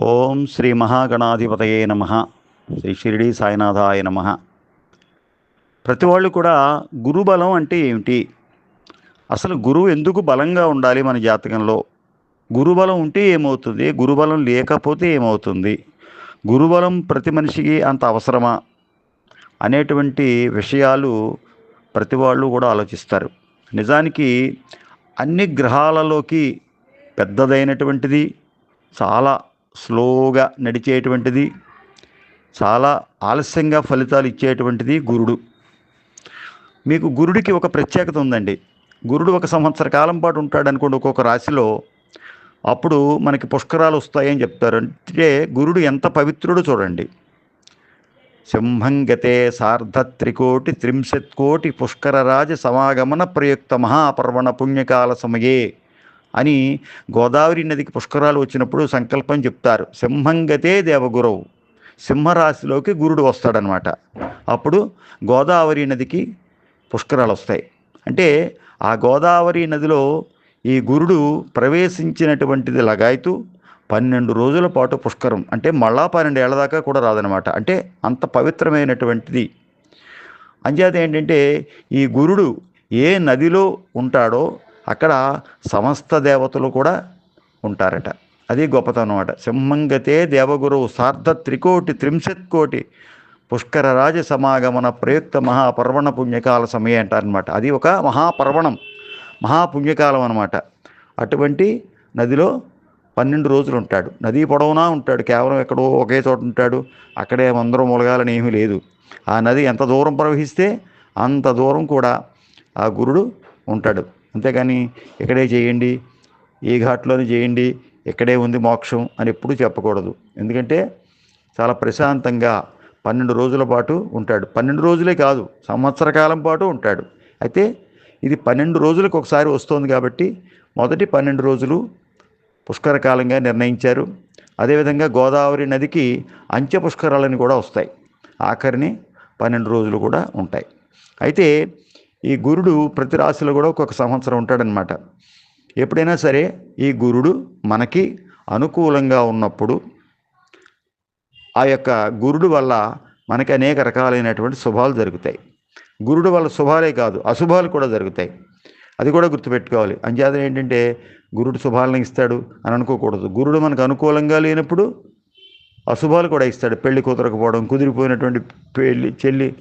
ఓం శ్రీ మహాగణాధిపతయే నమ. శ్రీ షిరిడి సాయినాథాయ నమ. ప్రతి వాళ్ళు కూడా గురుబలం అంటే ఏమిటి? అసలు గురువు ఎందుకు బలంగా ఉండాలి మన జాతకంలో? గురుబలం ఉంటే ఏమవుతుంది? గురుబలం లేకపోతే ఏమవుతుంది? గురుబలం ప్రతి మనిషికి అంత అవసరమా? అనేటువంటి విషయాలు ప్రతి వాళ్ళు కూడా ఆలోచిస్తారు. నిజానికి అన్ని గ్రహాలలోకి పెద్దదైనటువంటిది చాలా స్లోగా నడిచేటువంటిది చాలా ఆలస్యంగా ఫలితాలు ఇచ్చేటువంటిది గురుడు. మీకు గురుడికి ఒక ప్రత్యేకత ఉందండి. గురుడు ఒక సంవత్సర కాలం పాటు ఉంటాడు అనుకోండి ఒక్కొక్క రాశిలో. అప్పుడు మనకి పుష్కరాలు వస్తాయని చెప్తారు. అంటే గురుడు ఎంత పవిత్రుడో చూడండి. సింహంగతే సార్ధత్రికోటి త్రింశత్కోటి పుష్కరరాజ సమాగమన ప్రయుక్త మహాపర్వణ పుణ్యకాల సమయే. అని గోదావరి నదికి పుష్కరాలు వచ్చినప్పుడు సంకల్పం చెప్తారు. సింహంగతే దేవగురవు. సింహరాశిలోకి గురుడు వస్తాడనమాట. అప్పుడు గోదావరి నదికి పుష్కరాలు వస్తాయి. అంటే ఆ గోదావరి నదిలో ఈ గురుడు ప్రవేశించినటువంటిది లగాయతూ పన్నెండు రోజుల పాటు పుష్కరం. అంటే మళ్ళా పన్నెండేళ్ళ దాకా కూడా రాదనమాట. అంటే అంత పవిత్రమైనటువంటిది. అంచేత ఏంటంటే ఈ గురుడు ఏ నదిలో ఉంటాడో అక్కడ సమస్త దేవతలు కూడా ఉంటారట. అది గొప్పతనం అట. సింహంగతే దేవగురువు సార్ధ త్రికోటి త్రింశత్ కోటి పుష్కర రాజ సమాగమన ప్రయుక్త మహాపర్వణ పుణ్యకాల సమయం అంటారనమాట అది ఒక మహాపర్వణం. మహాపుణ్యకాలం అనమాట అటువంటి నదిలో పన్నెండు రోజులు ఉంటాడు. నదీ పొడవునా ఉంటాడు. కేవలం ఎక్కడో ఒకే చోట ఉంటాడు. అక్కడే మందరం ములగాలని ఏమీ లేదు. ఆ నది ఎంత దూరం ప్రవహిస్తే అంత దూరం కూడా ఆ గురుడు ఉంటాడు. అంతేగాని ఇక్కడే చేయండి ఈ ఘాట్లోనే చేయండి ఇక్కడే ఉంది మోక్షం అని ఎప్పుడూ చెప్పకూడదు. ఎందుకంటే చాలా ప్రశాంతంగా పన్నెండు రోజుల పాటు ఉంటాడు. పన్నెండు రోజులే కాదు సంవత్సర కాలం పాటు ఉంటాడు. అయితే ఇది పన్నెండు రోజులకు ఒకసారి వస్తుంది కాబట్టి మొదటి పన్నెండు రోజులు పుష్కర కాలంగా నిర్ణయించారు. అదేవిధంగా గోదావరి నదికి అంత్య పుష్కరాలని కూడా వస్తాయి. ఆఖరిని పన్నెండు రోజులు కూడా ఉంటాయి. అయితే ఈ గురుడు ప్రతి రాశిలో కూడా ఒక్కొక్క సంవత్సరం ఉంటాడనమాట. ఎప్పుడైనా సరే ఈ గురుడు మనకి అనుకూలంగా ఉన్నప్పుడు ఆ యొక్క గురుడు వల్ల మనకి అనేక రకాలైనటువంటి శుభాలు జరుగుతాయి. గురుడు వల్ల శుభాలే కాదు అశుభాలు కూడా జరుగుతాయి. అది కూడా గుర్తుపెట్టుకోవాలి. అంచేత ఏంటంటే గురుడు శుభాలను ఇస్తాడు అని అనుకోకూడదు. గురుడు మనకు అనుకూలంగా లేనప్పుడు అశుభాలు కూడా ఇస్తాడు. పెళ్ళి కుదరకపోవడం కుదిరిపోయినటువంటి పెళ్ళి చెల్లి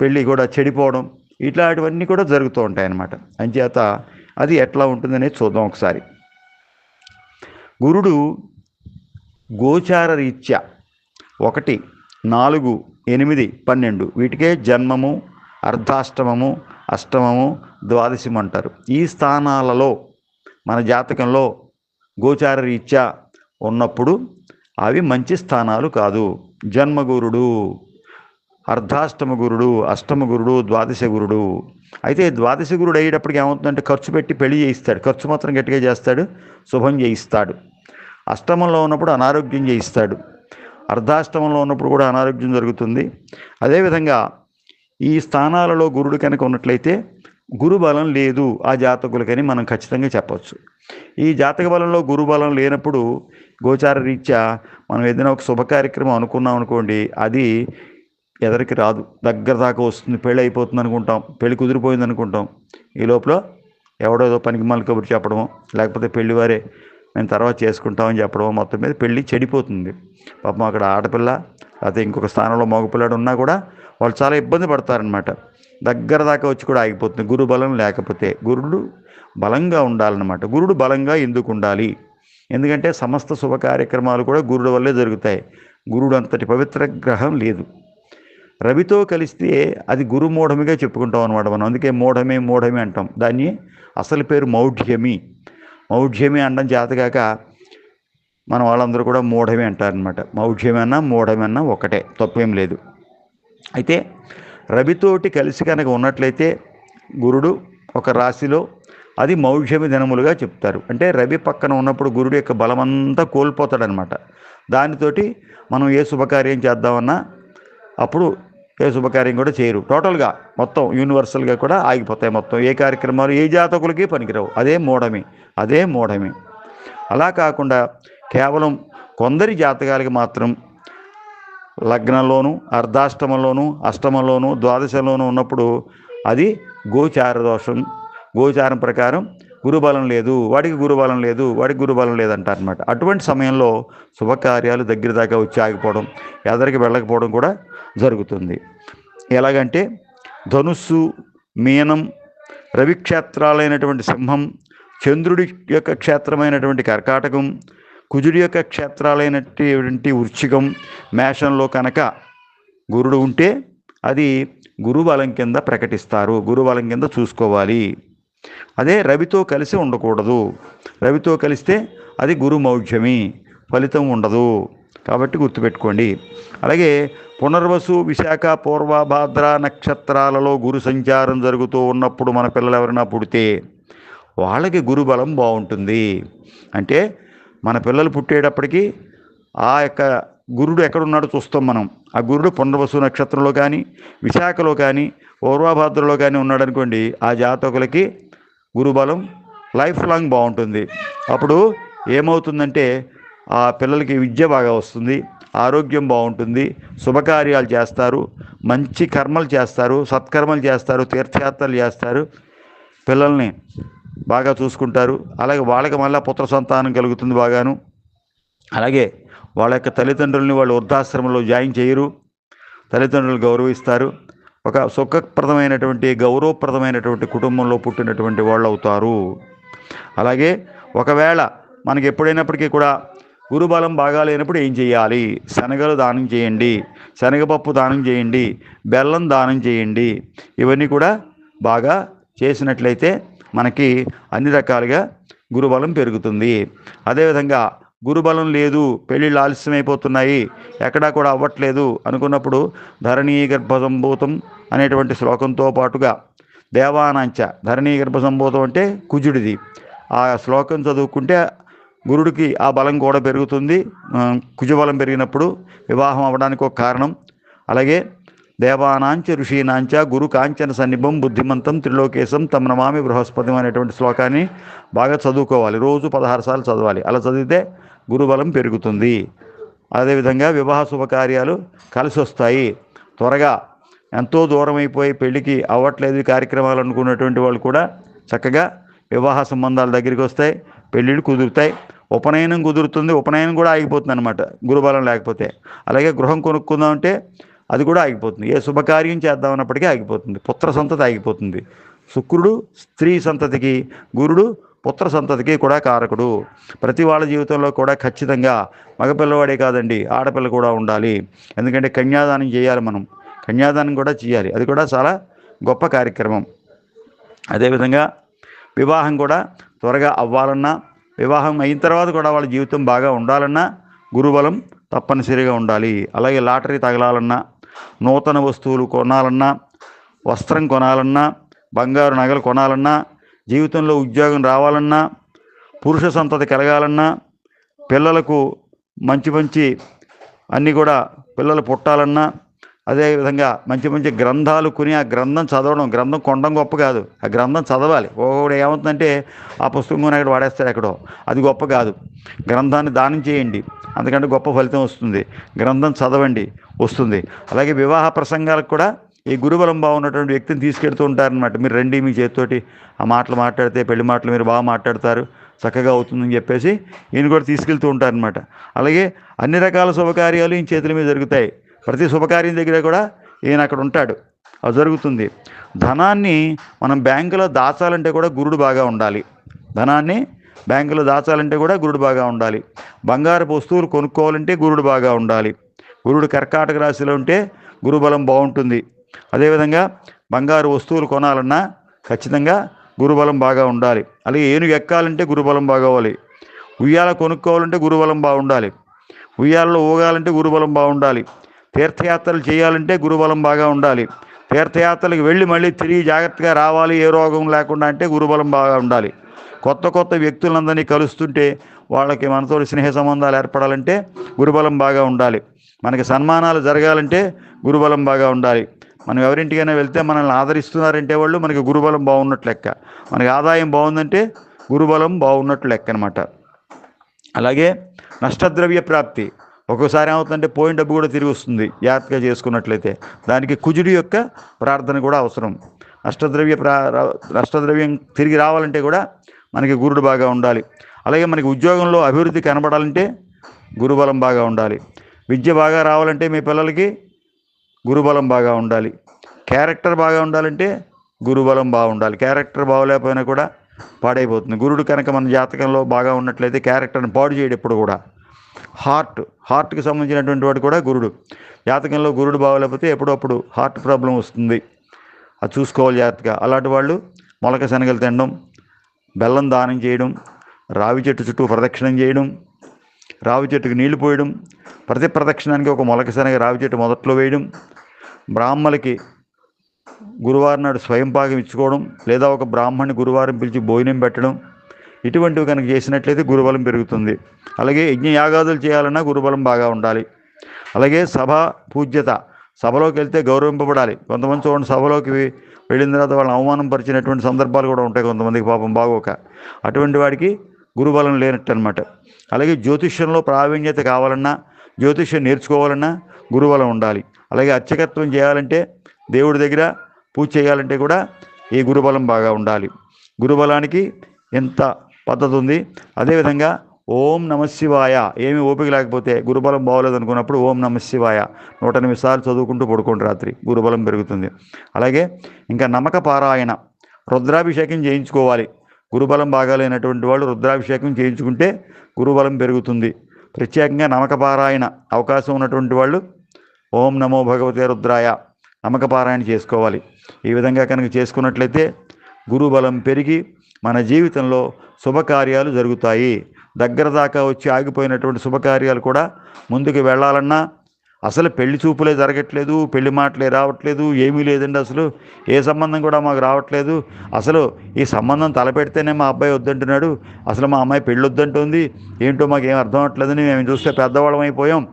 పెళ్ళి కూడా చెడిపోవడం ఇట్లాంటివన్నీ కూడా జరుగుతూ ఉంటాయి అన్నమాట అంచేత అది ఎట్లా ఉంటుందనేది చూద్దాం ఒకసారి. గురుడు గోచార రీత్యా ఒకటి నాలుగు ఎనిమిది పన్నెండు వీటికే జన్మము అర్ధాష్టమము అష్టమము ద్వాదశము అంటారు. ఈ స్థానాలలో మన జాతకంలో గోచార రీత్యా ఉన్నప్పుడు అవి మంచి స్థానాలు కాదు. జన్మగురుడు. అర్ధాష్టమ గురుడు అష్టమ గురుడు ద్వాదశ గురుడు. అయితే ద్వాదశ గురుడు అయ్యేటప్పటికి ఏమవుతుందంటే ఖర్చు పెట్టి పెళ్ళి చేయిస్తాడు. ఖర్చు మాత్రం గట్టిగా చేస్తాడు శుభం చేయిస్తాడు. అష్టమంలో ఉన్నప్పుడు అనారోగ్యం చేయిస్తాడు. అర్ధాష్టమంలో ఉన్నప్పుడు కూడా అనారోగ్యం జరుగుతుంది. అదేవిధంగా ఈ స్థానాలలో గురుడు కనుక ఉన్నట్లయితే గురు బలం లేదు ఆ జాతకులకని మనం ఖచ్చితంగా చెప్పవచ్చు. ఈ జాతక బలంలో గురు బలం లేనప్పుడు గోచార రీత్యా మనం ఏదైనా ఒక శుభ కార్యక్రమం అనుకున్నాం అనుకోండి అది ఎదరికి రాదు. దగ్గర దాకా వస్తుంది. పెళ్ళి అయిపోతుంది అనుకుంటాం. పెళ్ళి కుదిరిపోయింది అనుకుంటాం. ఈ లోపల ఎవడోదో పనికి మళ్ళీ కబురు చెప్పడమో లేకపోతే పెళ్ళివారే మేము తర్వాత చేసుకుంటామని చెప్పడమో మొత్తం మీద పెళ్ళి చెడిపోతుంది. పాపం అక్కడ ఆడపిల్ల లేకపోతే ఇంకొక స్థానంలో మగపిల్లాడు ఉన్నా కూడా వాళ్ళు చాలా ఇబ్బంది పడతారనమాట దగ్గర దాకా వచ్చి కూడా ఆగిపోతుంది. గురు బలం లేకపోతే గురుడు బలంగా ఉండాలన్నమాట. గురుడు బలంగా ఎందుకు ఉండాలి? ఎందుకంటే సమస్త శుభ కార్యక్రమాలు కూడా గురుడు వల్లే జరుగుతాయి. గురుడు అంతటి పవిత్ర గ్రహం లేదు. రవితో కలిస్తే అది గురు మూఢమిగా చెప్పుకుంటాం అనమాట మనం. అందుకే మూఢమే మూఢమి అంటాం. దాన్ని అసలు పేరు మౌఢ్యమి. మౌఢ్యమి అనడం చేతగాక మన వాళ్ళందరూ కూడా మూఢమి అంటారనమాట మౌఢ్యమన్నా మూఢమన్నా మూఢమి అన్నా ఒకటే తప్పేం లేదు. అయితే రవితోటి కలిసి కనుక ఉన్నట్లయితే గురుడు ఒక రాశిలో అది మౌఢ్యమి దినములుగా చెప్తారు. అంటే రవి పక్కన ఉన్నప్పుడు గురుడు యొక్క బలమంతా కోల్పోతాడనమాట దానితోటి మనం ఏ శుభకార్యం చేద్దామన్నా అప్పుడు ఏ శుభకార్యం కూడా చేయరు. టోటల్గా మొత్తం యూనివర్సల్గా కూడా ఆగిపోతాయి మొత్తం. ఏ కార్యక్రమాలు ఏ జాతకులకి పనికిరావు. అదే మూఢమి. అదే మూఢమి. అలా కాకుండా కేవలం కొందరి జాతకాలకి మాత్రం లగ్నంలోను అర్ధాష్టమంలోను అష్టమంలోను ద్వాదశంలోను ఉన్నప్పుడు అది గోచార దోషం. గోచారం ప్రకారం గురుబలం లేదు. వాడికి గురుబలం లేదు. వాడికి గురుబలం లేదంటారు అనమాట అటువంటి సమయంలో శుభకార్యాలు దగ్గర దాకా వచ్చి ఆగిపోవడం ఎదరికి వెళ్ళకపోవడం కూడా జరుగుతుంది. ఎలాగంటే ధనుస్సు మీనం రవిక్షేత్రాలైనటువంటి సింహం చంద్రుడి యొక్క క్షేత్రమైనటువంటి కర్కాటకం కుజుడి యొక్క క్షేత్రాలైనటువంటి వృశ్చికం మేషంలో కనుక గురుడు ఉంటే అది గురుబలం కింద ప్రకటిస్తారు. గురుబలం కింద చూసుకోవాలి. అదే రవితో కలిసి ఉండకూడదు. రవితో కలిస్తే అది గురుమౌఢ్యమి ఫలితం ఉండదు. కాబట్టి గుర్తుపెట్టుకోండి. అలాగే పునర్వసు విశాఖ పూర్వభాద్ర నక్షత్రాలలో గురు సంచారం జరుగుతూ ఉన్నప్పుడు మన పిల్లలు ఎవరైనా పుడితే వాళ్ళకి గురుబలం బాగుంటుంది. అంటే మన పిల్లలు పుట్టేటప్పటికి ఆ యొక్క గురుడు ఎక్కడున్నాడో చూస్తాం మనం. ఆ గురుడు పునర్వసు నక్షత్రంలో కానీ విశాఖలో కానీ పూర్వభాద్రలో కానీ ఉన్నాడనుకోండి ఆ జాతకులకి గురుబలం లైఫ్ లాంగ్ బాగుంటుంది. అప్పుడు ఏమవుతుందంటే ఆ పిల్లలకి విద్య బాగా వస్తుంది ఆరోగ్యం బాగుంటుంది శుభకార్యాలు చేస్తారు మంచి కర్మలు చేస్తారు సత్కర్మలు చేస్తారు తీర్థయాత్రలు చేస్తారు. పిల్లల్ని బాగా చూసుకుంటారు. అలాగే వాళ్ళకి మళ్ళీ పుత్ర సంతానం కలుగుతుంది బాగాను. అలాగే వాళ్ళ యొక్క తల్లిదండ్రుల్ని వాళ్ళు వృద్ధాశ్రమంలో జాయిన్ చేయరు. తల్లిదండ్రులు గౌరవిస్తారు. ఒక సుఖప్రదమైనటువంటి గౌరవప్రదమైనటువంటి కుటుంబంలో పుట్టినటువంటి వాళ్ళు అవుతారు. అలాగే ఒకవేళ మనకి ఎప్పుడైనప్పటికీ కూడా గురుబలం బాగా లేనప్పుడు ఏం చేయాలి? శనగలు దానం చేయండి. శనగపప్పు దానం చేయండి. బెల్లం దానం చేయండి. ఇవన్నీ కూడా బాగా చేసినట్లయితే మనకి అన్ని రకాలుగా గురుబలం పెరుగుతుంది. అదేవిధంగా గురుబలం లేదు పెళ్ళిళ్ళు ఆలస్యమైపోతున్నాయి ఎక్కడా కూడా అవ్వట్లేదు అనుకున్నప్పుడు ధరణీ గర్భసంభూతం అనేటువంటి శ్లోకంతో పాటుగా దేవానాంచ ధరణీ గర్భసంభూతం అంటే కుజుడిది. ఆ శ్లోకం చదువుకుంటే గురుడికి ఆ బలం కూడా పెరుగుతుంది. కుజబలం పెరిగినప్పుడు వివాహం అవ్వడానికి ఒక కారణం. అలాగే దేవానాంచ ఋషీనాంచ గురు కాంచన సన్నిభం బుద్ధిమంతం త్రిలోకేశం తమనమామి బృహస్పతి అనేటువంటి శ్లోకాన్ని బాగా చదువుకోవాలి. రోజు పదహారు సార్లు చదవాలి. అలా చదివితే గురుబలం పెరుగుతుంది. అదేవిధంగా వివాహ శుభకార్యాలు కలిసి వస్తాయి. త్వరగా ఎంతో దూరం అయిపోయి పెళ్ళికి అవ్వట్లేదు కార్యక్రమాలు అనుకున్నటువంటి వాళ్ళు కూడా చక్కగా వివాహ సంబంధాల దగ్గరికి వస్తాయి. పెళ్ళిళ్ళు కుదురుతాయి. ఉపనయనం కుదురుతుంది ఉపనయనం కూడా ఆగిపోతుంది అనమాట గురుబలం లేకపోతే. అలాగే గృహం కొనుక్కుందామంటే అది కూడా ఆగిపోతుంది. ఏ శుభకార్యం చేద్దాం అన్నప్పటికీ ఆగిపోతుంది. పుత్ర సంతతి ఆగిపోతుంది. శుక్రుడు స్త్రీ సంతతికి గురుడు పుత్ర సంతతికి కూడా కారకుడు. ప్రతి వాళ్ళ జీవితంలో కూడా ఖచ్చితంగా మగపిల్లవాడే కాదండి ఆడపిల్ల కూడా ఉండాలి. ఎందుకంటే కన్యాదానం చేయాలి మనం. కన్యాదానం కూడా చేయాలి. అది కూడా చాలా గొప్ప కార్యక్రమం. అదేవిధంగా వివాహం కూడా త్వరగా అవ్వాలన్నా వివాహం అయిన తర్వాత కూడా వాళ్ళ జీవితం బాగా ఉండాలన్నా గురుబలం తప్పనిసరిగా ఉండాలి. అలాగే లాటరీ తగలాలన్నా నూతన వస్తువులు కొనాలన్నా వస్త్రం కొనాలన్నా బంగారు నగలు కొనాలన్నా జీవితంలో ఉద్యోగం రావాలన్నా పురుష సంతతి కలగాలన్నా పిల్లలకు మంచి మంచి అన్నీ కూడా పిల్లలు పుట్టాలన్నా అదేవిధంగా మంచి మంచి గ్రంథాలు కొని ఆ గ్రంథం చదవడం. గ్రంథం కొండం గొప్ప కాదు. ఆ గ్రంథం చదవాలి. ఒకడు ఏమవుతుందంటే ఆ పుస్తకం కొని అక్కడ వాడేస్తారు ఎక్కడో. అది గొప్ప కాదు. గ్రంథాన్ని దానం చేయండి. అందుకంటే గొప్ప ఫలితం వస్తుంది. గ్రంథం చదవండి. వస్తుంది. అలాగే వివాహ ప్రసంగాలకు కూడా ఈ గురుబలం బాగున్నటువంటి వ్యక్తిని తీసుకెడుతూ ఉంటారనమాట మీరు రండి మీ చేతితోటి. ఆ మాటలు మాట్లాడితే పెళ్ళి మాటలు మీరు బాగా మాట్లాడతారు. చక్కగా అవుతుందని చెప్పేసి ఈయన కూడా తీసుకెళ్తూ ఉంటారనమాట అలాగే అన్ని రకాల శుభకార్యాలు ఈయన చేతుల మీద జరుగుతాయి. ప్రతి శుభకార్యం దగ్గర కూడా ఈయన అక్కడ ఉంటాడు. అది జరుగుతుంది. ధనాన్ని మనం బ్యాంకులో దాచాలంటే కూడా గురుడు బాగా ఉండాలి. ధనాన్ని బ్యాంకులో దాచాలంటే కూడా గురుడు బాగా ఉండాలి. బంగారపు వస్తువులు కొనుక్కోవాలంటే గురుడు బాగా ఉండాలి. గురుడు కర్కాటక రాశిలో ఉంటే గురుబలం బాగుంటుంది. అదేవిధంగా బంగారు వస్తువులు కొనాలన్నా ఖచ్చితంగా గురుబలం బాగా ఉండాలి. అలాగే ఏనుగు ఎక్కాలంటే గురుబలం బాగోవాలి ఉయ్యాల కొనుక్కోవాలంటే గురుబలం బాగుండాలి. ఉయ్యాలలో ఊగాలంటే గురుబలం బాగుండాలి. తీర్థయాత్రలు చేయాలంటే గురుబలం బాగా ఉండాలి. తీర్థయాత్రలకు వెళ్ళి మళ్ళీ తిరిగి జాగ్రత్తగా రావాలి ఏ రోగం లేకుండా అంటే గురుబలం బాగా ఉండాలి. కొత్త కొత్త వ్యక్తులందరినీ కలుస్తుంటే వాళ్ళకి మనతో స్నేహ సంబంధాలు ఏర్పడాలంటే గురుబలం బాగా ఉండాలి. మనకి సన్మానాలు జరగాలంటే గురుబలం బాగా ఉండాలి. మనం ఎవరింటికైనా వెళ్తే మనల్ని ఆదరిస్తున్నారంటే వాళ్ళు మనకి గురుబలం బాగున్నట్లు లెక్క. మనకి ఆదాయం బాగుందంటే గురుబలం బాగున్నట్లు లెక్క అనమాట అలాగే నష్టద్రవ్య ప్రాప్తి. ఒక్కోసారి ఏమవుతుందంటే పోయిన డబ్బు కూడా తిరిగి వస్తుంది జాగ్రత్తగా చేసుకున్నట్లయితే. దానికి కుజుడి యొక్క ప్రార్థన కూడా అవసరం. అష్టద్రవ్య ప్రా అష్టద్రవ్యం తిరిగి రావాలంటే కూడా మనకి గురుడు బాగా ఉండాలి. అలాగే మనకి ఉద్యోగంలో అభివృద్ధి కనబడాలంటే గురుబలం బాగా ఉండాలి. విద్య బాగా రావాలంటే మీ పిల్లలకి గురుబలం బాగా ఉండాలి. క్యారెక్టర్ బాగా ఉండాలంటే గురుబలం బాగుండాలి క్యారెక్టర్ బాగోలేకపోయినా కూడా పాడైపోతుంది. గురుడు కనుక మన జాతకంలో బాగా ఉన్నట్లయితే క్యారెక్టర్ని పాడు చేయడు ఎప్పుడు కూడా. హార్ట్ హార్ట్కి సంబంధించినటువంటి వాడు కూడా గురుడు. జాతకంలో గురుడు బాగోలేకపోతే ఎప్పుడప్పుడు హార్ట్ ప్రాబ్లం వస్తుంది. అది చూసుకోవాలి జాగ్రత్తగా. అలాంటి వాళ్ళు మొలక శనగలు తినడం బెల్లం దానం చేయడం రావి చెట్టు చుట్టూ ప్రదక్షిణం చేయడం రావి చెట్టుకు నీళ్ళు పోయడం ప్రతి ప్రదక్షిణానికి ఒక మొలక శనగ రావి చెట్టు మొదట్లో వేయడం బ్రాహ్మలకి గురువారం నాడు స్వయం పాకం ఇచ్చుకోవడం లేదా ఒక బ్రాహ్మణ్ణి గురువారం పిలిచి భోజనం పెట్టడం ఇటువంటివి కనుక చేసినట్లయితే గురుబలం పెరుగుతుంది. అలాగే యజ్ఞయాగాదులు చేయాలన్నా గురుబలం బాగా ఉండాలి. అలాగే సభ పూజ్యత సభలోకి వెళ్తే గౌరవింపబడాలి. కొంతమంది చూడండి సభలోకి వెళ్ళిన తర్వాత వాళ్ళని అవమానం పరిచినటువంటి సందర్భాలు కూడా ఉంటాయి కొంతమందికి పాపం బాగోక. అటువంటి వాడికి గురుబలం లేనట్టు అనమాట అలాగే జ్యోతిష్యంలో ప్రావీణ్యత కావాలన్నా జ్యోతిష్యం నేర్చుకోవాలన్నా గురుబలం ఉండాలి. అలాగే అర్చకత్వం చేయాలంటే దేవుడి దగ్గర పూజ చేయాలంటే కూడా ఈ గురుబలం బాగా ఉండాలి. గురుబలానికి ఎంత పద్ధతి ఉంది అదేవిధంగా ఓం నమశివాయ ఏమి ఓపిక లేకపోతే గురుబలం బాగోలేదు అనుకున్నప్పుడు ఓం నమశివాయ నూట ఎనిమిది సార్లు చదువుకుంటూ పడుకోండి రాత్రి. గురుబలం పెరుగుతుంది. అలాగే ఇంకా నమ్మక పారాయణ. రుద్రాభిషేకం చేయించుకోవాలి. గురుబలం బాగాలేనటువంటి వాళ్ళు రుద్రాభిషేకం చేయించుకుంటే గురుబలం పెరుగుతుంది. ప్రత్యేకంగా నమ్మక పారాయణ అవకాశం ఉన్నటువంటి వాళ్ళు ఓం నమో భగవతే రుద్రాయ నమ్మక పారాయణ చేసుకోవాలి. ఈ విధంగా కనుక చేసుకున్నట్లయితే గురుబలం పెరిగి మన జీవితంలో శుభకార్యాలు జరుగుతాయి. దగ్గర దాకా వచ్చి ఆగిపోయినటువంటి శుభకార్యాలు కూడా ముందుకు వెళ్ళాలన్నా అసలు పెళ్ళి చూపులే జరగట్లేదు పెళ్ళి మాటలే రావట్లేదు ఏమీ లేదండి అసలు. ఏ సంబంధం కూడా మాకు రావట్లేదు. అసలు ఈ సంబంధం తలపెడితేనే మా అబ్బాయి వద్దంటున్నాడు. అసలు మా అమ్మాయి పెళ్ళి వద్దంటుంది. ఏంటో మాకు ఏం అర్థం అవ్వట్లేదని మేము చూస్తే పెద్దవాళ్ళం అయిపోయాం.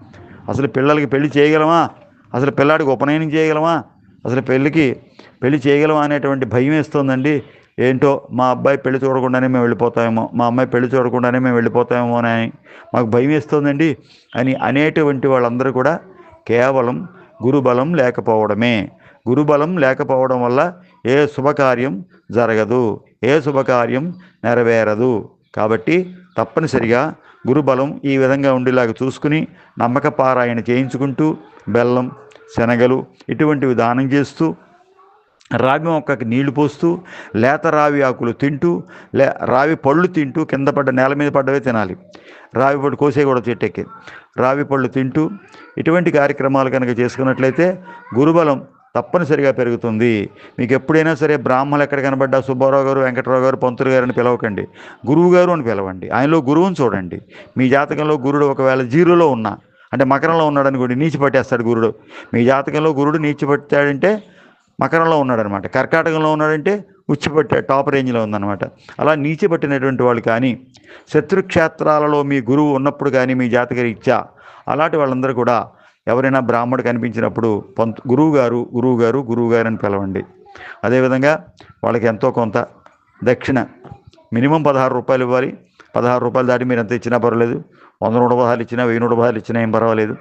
అసలు పిల్లలకి పెళ్ళి చేయగలమా? అసలు పిల్లాడికి ఉపనయనం చేయగలమా? అసలు పెళ్ళికి పెళ్ళి చేయగలమా అనేటువంటి భయం వేస్తుందండి. ఏంటో మా అబ్బాయి పెళ్ళి చూడకుండానే మేము వెళ్ళిపోతామేమో మా అమ్మాయి పెళ్ళి చూడకుండానే మేము వెళ్ళిపోతామేమో అని మాకు భయం వేస్తుందండి అని అనేటువంటి వాళ్ళందరూ కూడా కేవలం గురుబలం లేకపోవడమే. గురుబలం లేకపోవడం వల్ల ఏ శుభకార్యం జరగదు ఏ శుభకార్యం నెరవేరదు. కాబట్టి తప్పనిసరిగా గురుబలం ఈ విధంగా ఉండేలాగా చూసుకుని నమ్మక పారాయణ చేయించుకుంటూ బెల్లం శనగలు ఇటువంటివి దానం చేస్తూ రావి మొక్కకి నీళ్ళు పోస్తూ లేత రావి ఆకులు తింటూ లే రావి పళ్ళు తింటూ కింద పడ్డ నేల మీద పడ్డవే తినాలి. రావి పళ్ళు కోసేయకూడదు కూడా చెట్టెక్కి. రావి పళ్ళు తింటూ ఇటువంటి కార్యక్రమాలు కనుక చేసుకున్నట్లయితే గురుబలం తప్పనిసరిగా పెరుగుతుంది. మీకు ఎప్పుడైనా సరే బ్రాహ్మణులు ఎక్కడ కనబడ్డా సుబ్బారావు గారు వెంకటరావు గారు పంతులు గారు అని పిలవకండి. గురువు గారు అని పిలవండి. ఆయనలో గురువుని చూడండి. మీ జాతకంలో గురుడు ఒకవేళ జీరోలో ఉన్నా అంటే మకరంలో ఉన్నాడని కూడా నీచి పట్టేస్తాడు గురుడు. మీ జాతకంలో గురుడు నీచి పట్టాడంటే మకరంలో ఉన్నాడనమాట. కర్కాటకంలో ఉన్నాడంటే ఉచ్చిపట్టే టాప్ రేంజ్లో ఉందన్నమాట అలా నీచి పట్టినటువంటి వాళ్ళు కానీ శత్రుక్షేత్రాలలో మీ గురువు ఉన్నప్పుడు కానీ మీ జాతక ఇచ్చా అలాంటి వాళ్ళందరూ కూడా ఎవరైనా బ్రాహ్మడు కనిపించినప్పుడు పంత్ గురువు గారు గురువు గారు గురువు అని పిలవండి. అదేవిధంగా వాళ్ళకి ఎంతో కొంత దక్షిణ మినిమం పదహారు రూపాయలు ఇవ్వాలి. పదహారు రూపాయలు దాటి మీరు ఎంత ఇచ్చినా పర్వాలేదు. వంద నూట పదహాలు ఇచ్చినా వెయ్యి నూట పదహారు ఇచ్చినా ఏం పర్వాలేదు.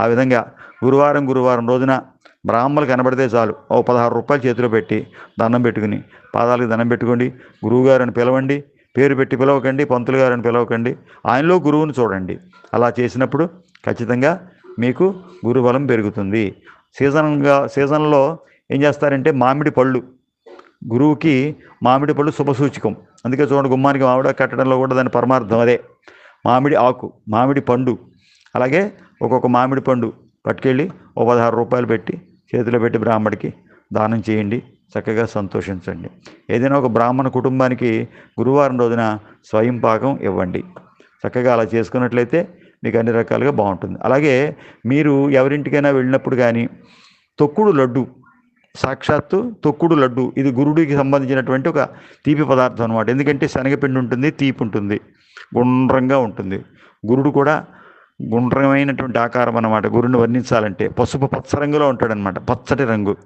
ఆ విధంగా గురువారం గురువారం రోజున బ్రాహ్మలు కనబడితే చాలు. ఓ పదహారు రూపాయలు చేతిలో పెట్టి దండం పెట్టుకుని పాదాలకు దండం పెట్టుకోండి గురువుగారు పిలవండి పేరు పెట్టి పిలవకండి పంతులు గారు పిలవకండి ఆయనలో గురువుని చూడండి. అలా చేసినప్పుడు ఖచ్చితంగా మీకు గురుబలం పెరుగుతుంది. సీజన్గా సీజన్లో ఏం చేస్తారంటే మామిడి పళ్ళు. గురువుకి మామిడి పళ్ళు శుభసూచకం. అందుకే చూడండి గుమ్మానికి మామిడి కట్టడంలో కూడా దాని పరమార్థం అదే. మామిడి ఆకు మామిడి పండు. అలాగే ఒక్కొక్క మామిడి పండు పట్టుకెళ్ళి ఓ పదహారు రూపాయలు పెట్టి చేతిలో పెట్టి బ్రాహ్మడికి దానం చేయండి చక్కగా సంతోషించండి. ఏదైనా ఒక బ్రాహ్మణ కుటుంబానికి గురువారం రోజున స్వయం పాకం ఇవ్వండి. చక్కగా అలా చేసుకున్నట్లయితే మీకు అన్ని రకాలుగా బాగుంటుంది. అలాగే మీరు ఎవరింటికైనా వెళ్ళినప్పుడు కానీ తొక్కుడు లడ్డు సాక్షాత్తు తొక్కుడు లడ్డు ఇది గురుడికి సంబంధించినటువంటి ఒక తీపి పదార్థం అనమాట ఎందుకంటే శనగపిండి ఉంటుంది తీపి ఉంటుంది గుండ్రంగా ఉంటుంది. గురుడు కూడా గుండ్రమైనటువంటి ఆకారం అన్నమాట. గురుని వర్ణించాలంటే పసుపు పచ్చ రంగులో ఉంటాడనమాట పచ్చటి రంగు.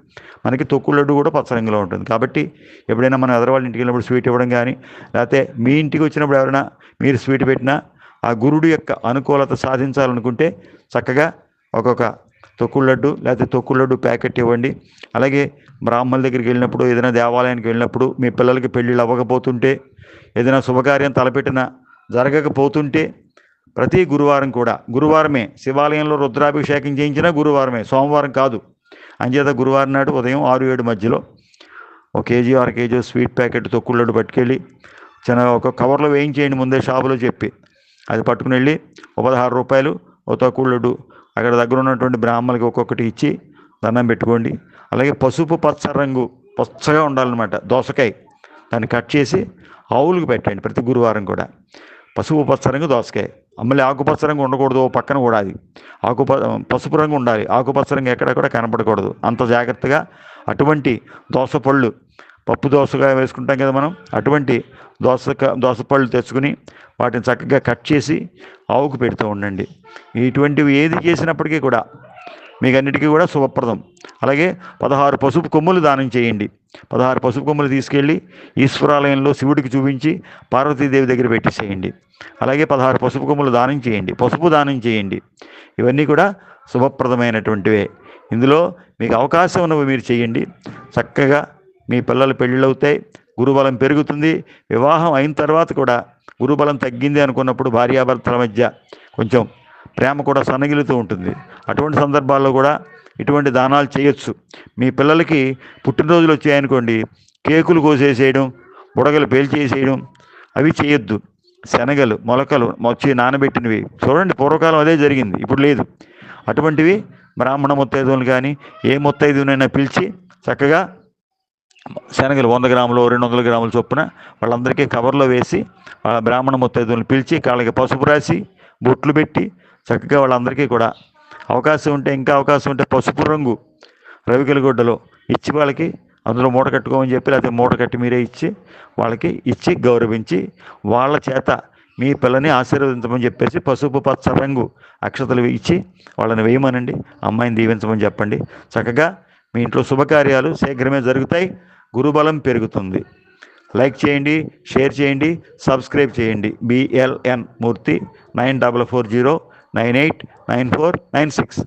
మనకి తొక్కు లడ్డు కూడా పచ్చ రంగులో ఉంటుంది. కాబట్టి ఎప్పుడైనా మనం ఎదరవాళ్ళ ఇంటికి వెళ్ళినప్పుడు స్వీట్ ఇవ్వడం కానీ లేకపోతే మీ ఇంటికి వచ్చినప్పుడు ఎవరైనా మీరు స్వీట్ పెట్టినా ఆ గురుడు యొక్క అనుకూలత సాధించాలనుకుంటే చక్కగా ఒక్కొక్క తొక్కుడు లడ్డు లేకపోతే తొక్కుడు లడ్డు ప్యాకెట్ ఇవ్వండి. అలాగే బ్రాహ్మణుల దగ్గరికి వెళ్ళినప్పుడు ఏదైనా దేవాలయానికి వెళ్ళినప్పుడు మీ పిల్లలకి పెళ్ళిళ్ళు అవ్వకపోతుంటే ఏదైనా శుభకార్యం తలపెట్టిన జరగకపోతుంటే ప్రతి గురువారం కూడా. గురువారమే. శివాలయంలో రుద్రాభిషేకం చేయించినా గురువారమే. సోమవారం కాదు. అంచేత గురువారం నాడు ఉదయం ఆరు ఏడు మధ్యలో ఒక కేజీ అర కేజీ స్వీట్ ప్యాకెట్ తొక్కుళ్ళడు పట్టుకెళ్ళి చిన్న ఒక కవర్లో వేయించేయండి ముందే షాపులో చెప్పి. అది పట్టుకుని వెళ్ళి ఒక పదహారు రూపాయలు ఒక తొక్కుళ్ళడు అక్కడ దగ్గర ఉన్నటువంటి బ్రాహ్మణులకి ఒక్కొక్కటి ఇచ్చి దండం పెట్టుకోండి. అలాగే పసుపు పచ్చ రంగు పచ్చగా ఉండాలన్నమాట. దోసకాయ. దాన్ని కట్ చేసి ఆవులకు పెట్టండి ప్రతి గురువారం కూడా. పసుపు పచ్చ రంగు దోసకాయ. మళ్ళీ ఆకుపచ్చ రంగు ఉండకూడదు ఓ పక్కన కూడా అది ఆకుప పసుపు రంగు ఉండాలి. ఆకుపచ్చ రంగు ఎక్కడ కూడా కనపడకూడదు. అంత జాగ్రత్తగా అటువంటి దోస పళ్ళు పప్పు దోసగా వేసుకుంటాం కదా మనం అటువంటి దోస దోసపళ్ళు తెచ్చుకుని వాటిని చక్కగా కట్ చేసి ఆవుకు పెడుతూ ఉండండి. ఇటువంటివి ఏది చేసినప్పటికీ కూడా మీకు అన్నిటికీ కూడా శుభప్రదం. అలాగే పదహారు పసుపు కొమ్ములు దానం చేయండి. పదహారు పసుపు కొమ్ములు తీసుకెళ్ళి ఈశ్వరాలయంలో శివుడికి చూపించి పార్వతీదేవి దగ్గర పెట్టేసేయండి. అలాగే పదహారు పసుపు కొమ్ములు దానం చేయండి. పసుపు దానం చేయండి. ఇవన్నీ కూడా శుభప్రదమైనటువంటివే. ఇందులో మీకు అవకాశం ఉన్నవి మీరు చేయండి. చక్కగా మీ పిల్లలు పెళ్ళిళ్ళు అవుతాయి. గురుబలం పెరుగుతుంది. వివాహం అయిన తర్వాత కూడా గురుబలం తగ్గింది అనుకున్నప్పుడు భార్యాభర్తల మధ్య కొంచెం ప్రేమ కూడా సన్నగిలుతూ ఉంటుంది. అటువంటి సందర్భాల్లో కూడా ఇటువంటి దానాలు చేయొచ్చు. మీ పిల్లలకి పుట్టినరోజులు వచ్చాయనుకోండి కేకులు కోసేసేయడం బుడగలు పేల్చేసేయడం అవి చేయొద్దు. శనగలు మొలకలు వచ్చి నానబెట్టినవి. చూడండి పూర్వకాలం అదే జరిగింది ఇప్పుడు లేదు. అటువంటివి బ్రాహ్మణ ముత్తైదువులు కానీ ఏ ముత్తైదువునైనా పిలిచి చక్కగా శనగలు వంద గ్రాములు రెండు వందల గ్రాముల చొప్పున వాళ్ళందరికీ కవర్లో వేసి వాళ్ళ బ్రాహ్మణ ముత్తైదువులను పిలిచి కాళ్ళకి పసుపు రాసి బొట్లు పెట్టి చక్కగా వాళ్ళందరికీ కూడా అవకాశం ఉంటే ఇంకా అవకాశం ఉంటే పసుపు రంగు రవికలగుడ్డలో ఇచ్చి వాళ్ళకి అందులో మూట కట్టుకోమని చెప్పి లేకపోతే మూట కట్టి మీరే ఇచ్చి వాళ్ళకి ఇచ్చి గౌరవించి వాళ్ళ చేత మీ పిల్లని ఆశీర్వదించమని చెప్పేసి పసుపు పచ్చ రంగు అక్షతలు ఇచ్చి వాళ్ళని వేయమనండి అమ్మాయిని దీవించమని చెప్పండి. చక్కగా మీ ఇంట్లో శుభకార్యాలు శీఘ్రమే జరుగుతాయి. గురుబలం పెరుగుతుంది. లైక్ చేయండి షేర్ చేయండి సబ్స్క్రైబ్ చేయండి. BLN Murthy nine double four zero nine eight nine four nine six